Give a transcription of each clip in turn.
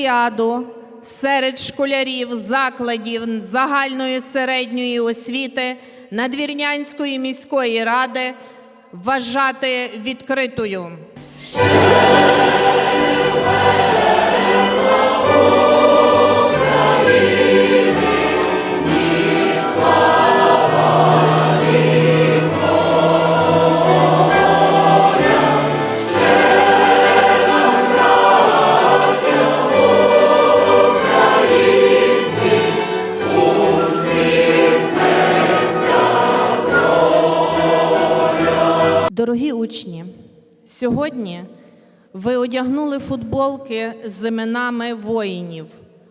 спартакіаду серед школярів закладів загальної середньої освіти Надвірнянської міської ради вважати відкритою. Дорогі учні, сьогодні ви одягнули футболки з іменами воїнів,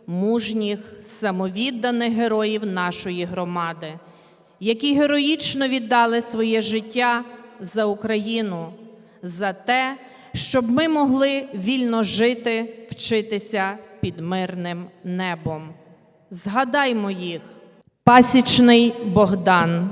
мужніх, самовідданих героїв нашої громади, які героїчно віддали своє життя за Україну, за те, щоб ми могли вільно жити, вчитися під мирним небом. Згадаймо їх: Пасічний Богдан.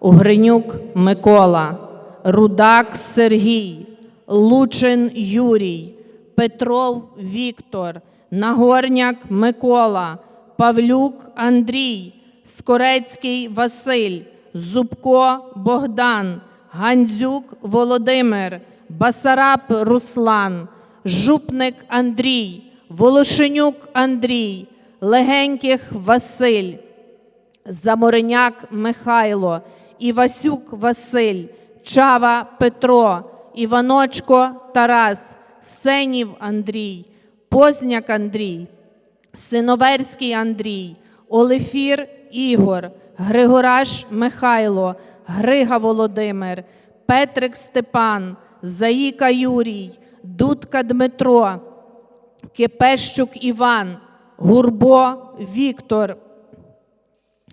Угринюк Микола, Рудак Сергій, Лучин Юрій, Петров Віктор, Нагорняк Микола, Павлюк Андрій, Скорецький Василь, Зубко Богдан, Гандзюк Володимир, Басараб Руслан, Жупник Андрій, Волошенюк Андрій, Легеньких Василь. Замореняк Михайло, Івасюк Василь, Чава Петро, Іваночко Тарас, Сенів Андрій, Позняк Андрій, Синоверський Андрій, Олефір Ігор, Григораш Михайло, Грига Володимир, Петрик Степан, Заїка Юрій, Дудка Дмитро, Кипещук Іван, Гурбо Віктор,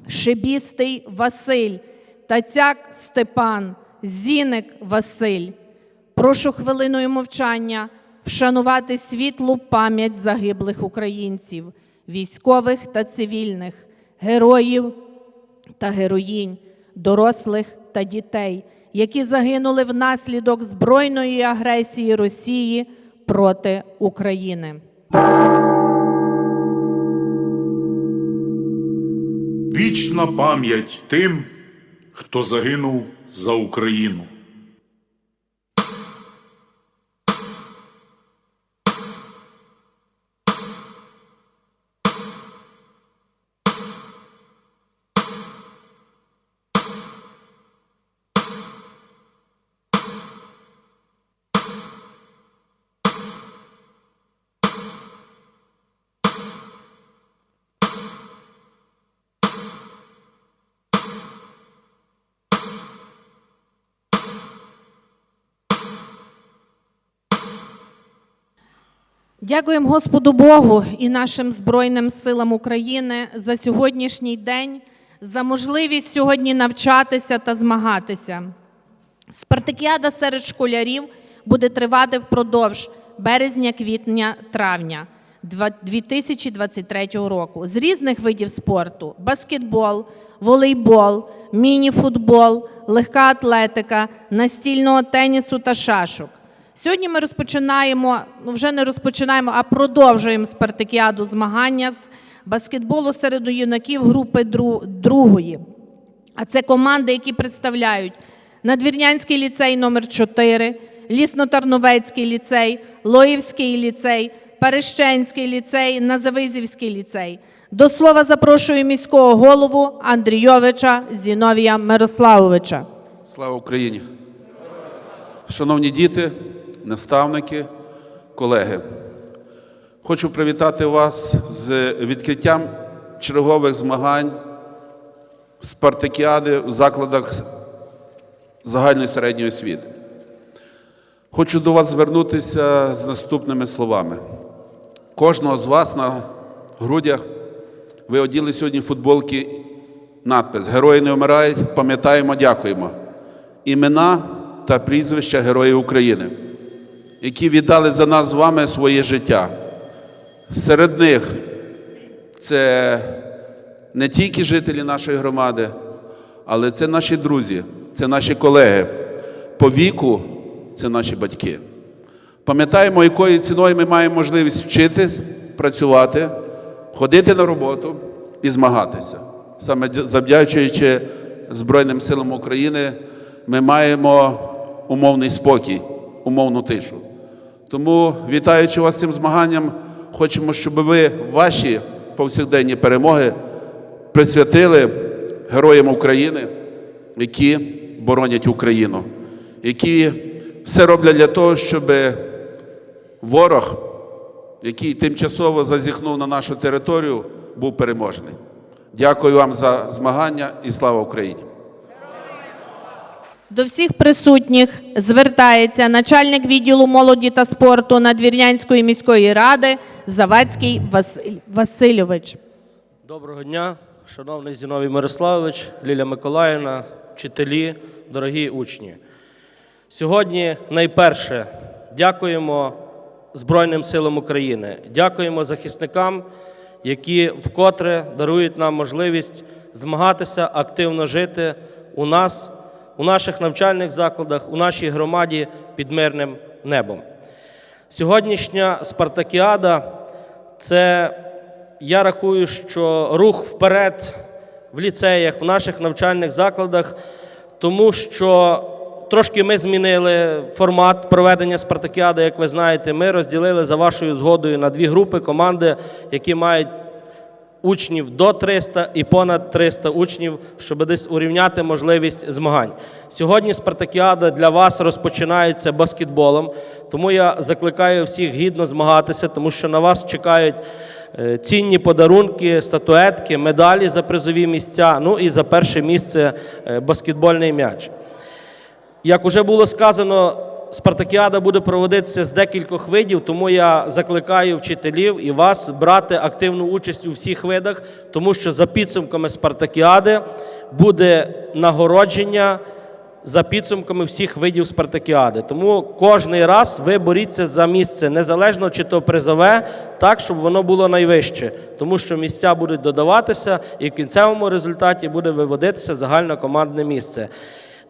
Шибістий Василь, Тацяк Степан, Зіник Василь. Прошу хвилиною мовчання вшанувати світлу пам'ять загиблих українців, військових та цивільних, героїв та героїнь, дорослих та дітей, які загинули внаслідок збройної агресії Росії проти України. Вічна пам'ять тим, хто загинув за Україну. Дякуємо Господу Богу і нашим Збройним силам України за сьогоднішній день, за можливість сьогодні навчатися та змагатися. Спартакіада серед школярів буде тривати впродовж березня, квітня, травня 2023 року з різних видів спорту: баскетбол, волейбол, міні-футбол, легка атлетика, настільного тенісу та шашок. Сьогодні ми розпочинаємо, ну вже не розпочинаємо, а продовжуємо спартакіаду змагання з баскетболу серед юнаків групи другої. А це команди, які представляють Надвірнянський ліцей номер 4 Лісно-Тарновецький ліцей, Лоївський ліцей, Перещенський ліцей, Назавизівський ліцей. До слова запрошую міського голову Андрійовича Зіновія Мирославовича. Слава Україні! Шановні діти, наставники, колеги, хочу привітати вас з відкриттям чергових змагань спартакіади у закладах загальної середньої освіти. Хочу до вас звернутися з наступними словами. Кожного з вас на грудях ви оділи сьогодні футболки надпис Герої не вмирають, пам'ятаємо, дякуємо. Імена та прізвища Героїв України, які віддали за нас з вами своє життя. Серед них це не тільки жителі нашої громади, але це наші друзі, це наші колеги. По віку це наші батьки. Пам'ятаємо, якою ціною ми маємо можливість вчити працювати, ходити на роботу і змагатися. Саме завдячуючи Збройним силам України, ми маємо умовний спокій, умовну тишу. Тому, вітаючи вас цим змаганням, хочемо, щоб ви ваші повсякденні перемоги присвятили героям України, які боронять Україну, які все роблять для того, щоб ворог, який тимчасово зазіхнув на нашу територію, був переможений. Дякую вам за змагання і слава Україні! До всіх присутніх звертається начальник відділу молоді та спорту Надвірнянської міської ради Завадський Василь Васильович. Доброго дня, шановний Зіновій Мирославович, Ліля Миколаївна, вчителі, дорогі учні. Сьогодні найперше дякуємо Збройним силам України, дякуємо захисникам, які вкотре дарують нам можливість змагатися, активно жити у нас, у наших навчальних закладах, у нашій громаді під мирним небом. Сьогоднішня спартакіада це я рахую, що рух вперед в ліцеях, в наших навчальних закладах, тому що трошки ми змінили формат проведення спартакіади, як ви знаєте. Ми розділили за вашою згодою на дві групи команди, які мають учнів до 300 і понад 300 учнів, щоб десь урівняти можливість змагань. Сьогодні спартакіада для вас розпочинається баскетболом, тому я закликаю всіх гідно змагатися, тому що на вас чекають е, цінні подарунки, статуетки, медалі за призові місця, ну і за перше місце е, баскетбольний м'яч. Як уже було сказано, спартакіада буде проводитися з декількох видів, тому я закликаю вчителів і вас брати активну участь у всіх видах, тому що за підсумками спартакіади буде нагородження за підсумками всіх видів спартакіади. Тому кожний раз ви боріться за місце, незалежно чи то призове, так, щоб воно було найвище, тому що місця будуть додаватися, і в кінцевому результаті буде виводитися загальнокомандне місце.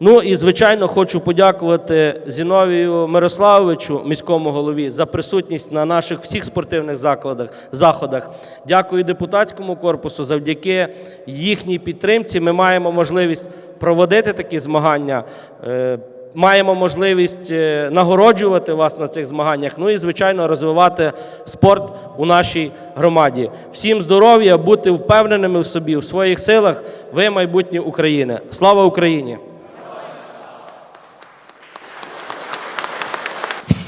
Ну і звичайно хочу подякувати Зіновію Мирославовичу, міському голові, за присутність на наших всіх спортивних закладах, заходах. Дякую депутатському корпусу. Завдяки їхній підтримці ми маємо можливість проводити такі змагання. е, Маємо можливість е, нагороджувати вас на цих змаганнях, ну і звичайно розвивати спорт у нашій громаді. Всім здоров'я, бути впевненими в собі, в своїх силах. Ви майбутнє України. Слава Україні!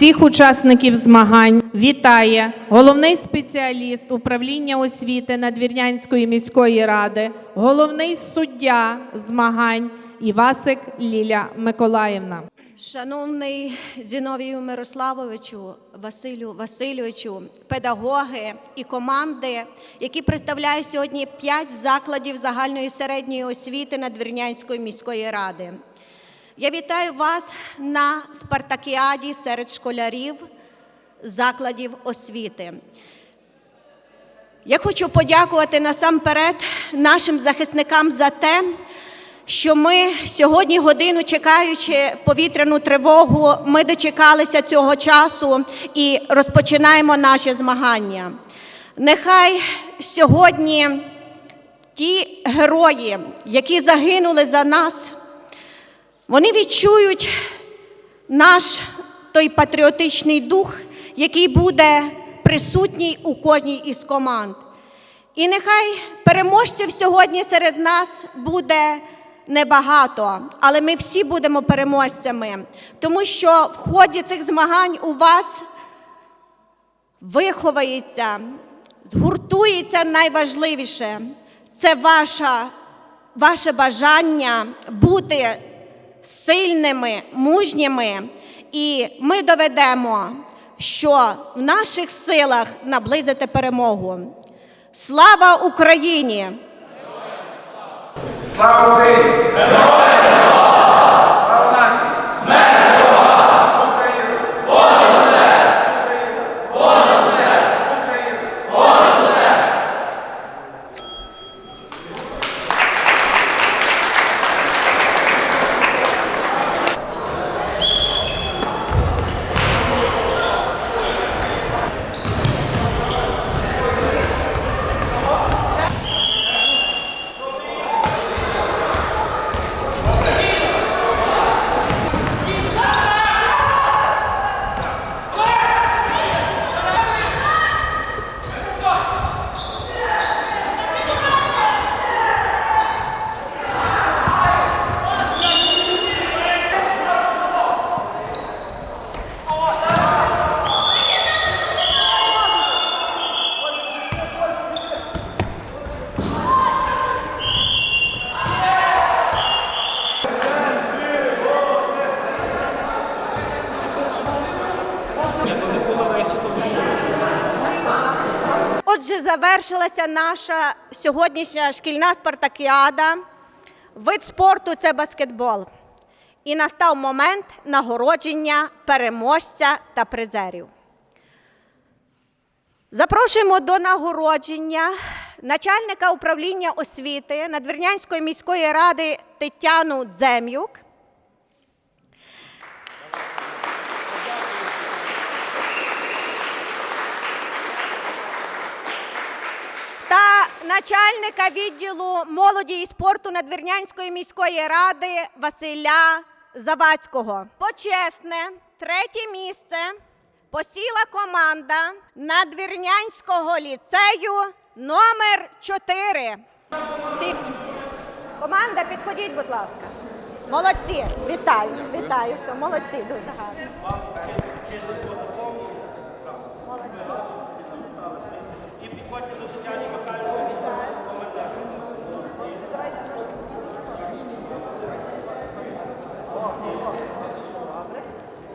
Всіх учасників змагань вітає головний спеціаліст управління освіти Надвірнянської міської ради, головний суддя змагань Івасик Ліля Миколаївна. Шановний Зіновію Мирославовичу, Василю Васильовичу, педагоги і команди, які представляють сьогодні п'ять закладів загальної середньої освіти Надвірнянської міської ради. Я вітаю вас на спартакіаді серед школярів закладів освіти. Я хочу подякувати насамперед нашим захисникам за те, що ми сьогодні, годину чекаючи повітряну тривогу, ми дочекалися цього часу і розпочинаємо наші змагання. Нехай сьогодні ті герої, які загинули за нас, вони відчують наш той патріотичний дух, який буде присутній у кожній із команд. І нехай переможців сьогодні серед нас буде небагато, але ми всі будемо переможцями, тому що в ході цих змагань у вас виховається, згуртується найважливіше це ваша, ваше бажання бути сильними, мужніми, і ми доведемо, що в наших силах наблизити перемогу. Слава Україні! Слава Україні! Героям слава! Слава нації! Смерть завершилася наша сьогоднішня шкільна спартакіада. Вид спорту це баскетбол. І настав момент нагородження переможця та призерів. Запрошуємо до нагородження начальника управління освіти Надвірнянської міської ради Тетяну Дзем'юк. Та начальника відділу молоді і спорту Надвірнянської міської ради Василя Завадського. Почесне третє місце посіла команда Надвірнянського ліцею номер 4. Всі, всі. Команда, підходіть, будь ласка. Молодці, вітаю, вітаю, все, молодці, дуже гарно. Молодці.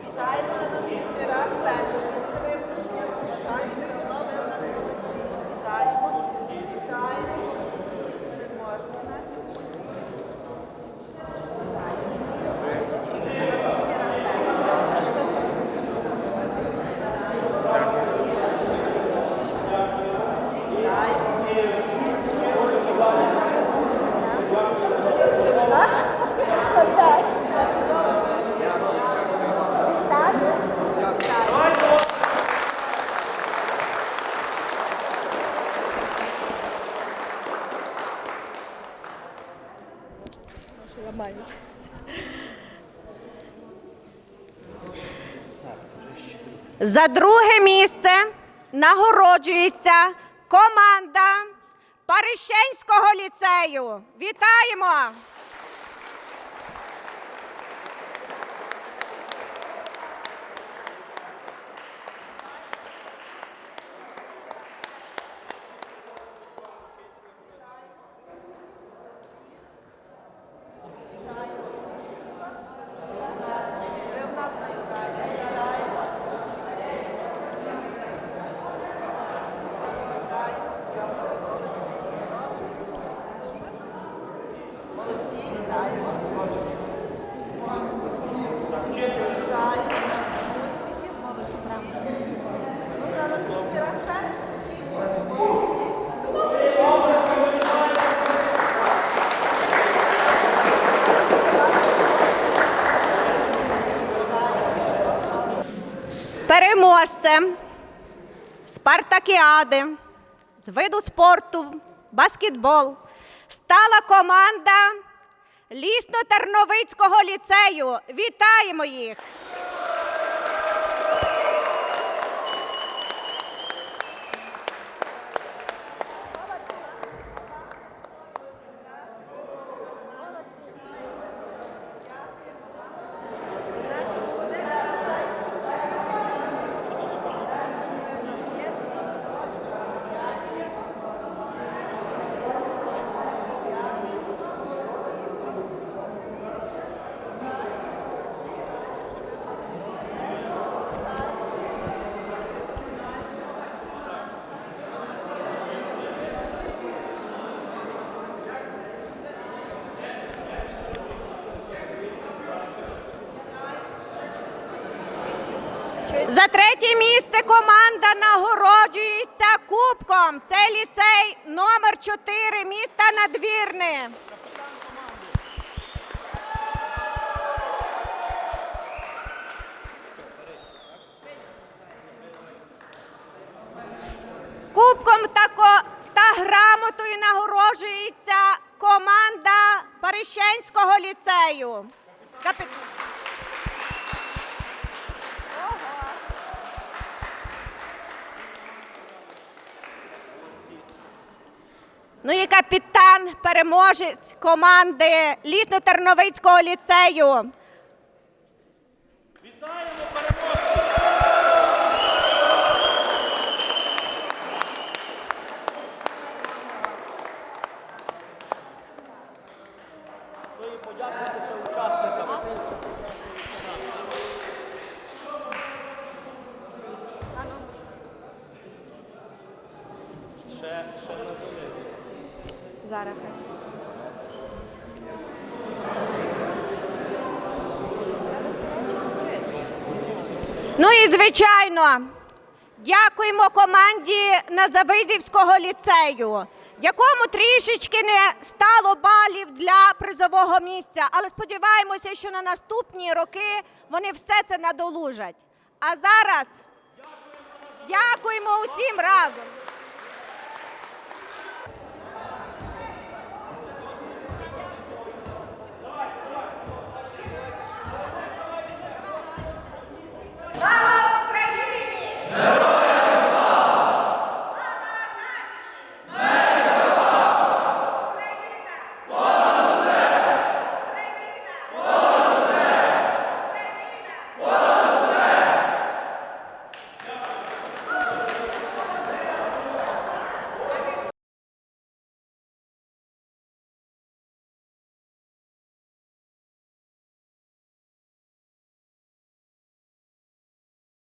Вітаю. За друге місце нагороджується команда Парищенського ліцею. Вітаємо! Переможцем спартакіади з виду спорту баскетбол стала команда Лісно-Терновицького ліцею. Вітаємо їх! За третє місце команда нагороджується кубком. Це ліцей номер 4 міста Надвірне. Кубком та, та грамотою нагороджується команда Парищенського ліцею. Ну і капітан, переможець команди літно-терновицького ліцею. Ще зараз. Ну і звичайно, дякуємо команді Назавидівського ліцею, якому трішечки не стало балів для призового місця. Але сподіваємося, що на наступні роки вони все це надолужать. А зараз дякуємо усім разом.